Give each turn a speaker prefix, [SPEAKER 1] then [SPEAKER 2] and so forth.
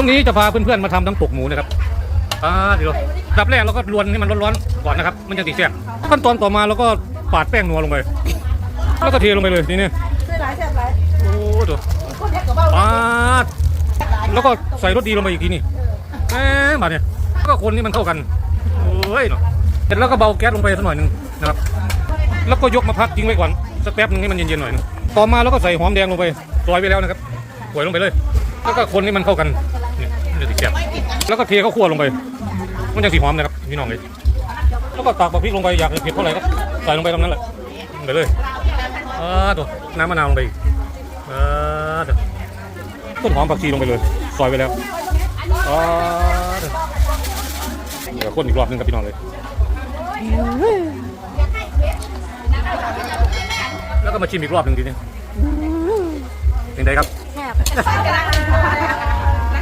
[SPEAKER 1] ช่วงนี้จะพาเพื่อนๆมาทำน้ำตกหมูนะครับอ่าเดี๋ยวอันดับแรกเราก็รวนให้มันร้อนๆก่อนนะครับ มันจะติดแซ่บขั้นตอนต่อมาเราก็ปาดแป้งนัวลงไป แล้วก็เทลงไปเลยนี่เนี่ย
[SPEAKER 2] ซื้อหลายแซ่บหลาย
[SPEAKER 1] โอ้ดู
[SPEAKER 2] คนเด็กกับเบ้า
[SPEAKER 1] ปาดแล้วก็ใส่รสดีลงไปอีกทีนี่แหมมาเนี่ยก็คนนี่มันเข้ากันโอ้ยเนาะเสร็จแล้วก็เบาแก๊สลงไปสักหน่อยหนึงนะครับ แล้วก็ยกมาพักทิ้งไว้ก่อนสักแป๊บนึงให้มันเย็นๆหน่อยนึงต่อมาแล้วก็ใส่หอมแดงลงไปซอยไปแล้วนะครับปล่อยลงไปเลย แล้วก็คนให้มันเข้ากัน เนี่ยมันจะติดแซ่บแล้วก็เทข้าวคั่วลงไป มันจะสีหอมนะครับพี่น้องเลยแล้วก็ตักบะพริกลงไปอยากเผ็ดเท่าไหร่ก็ใส่ลงไปตรงนั้นแหละไปเลยอ่าตัวน้ำมะนาวลงไปอีกอ่าตัวต้นหอมผักชีลงไปเลยซอยไปแล้วอ่าเดี๋ยวคนอีกรอบหนึงครับพี่น้องเลย แล้วก็มาชิมอีกรอบหนึ่งทีนึงเป็นไงครับ
[SPEAKER 2] แซ่บ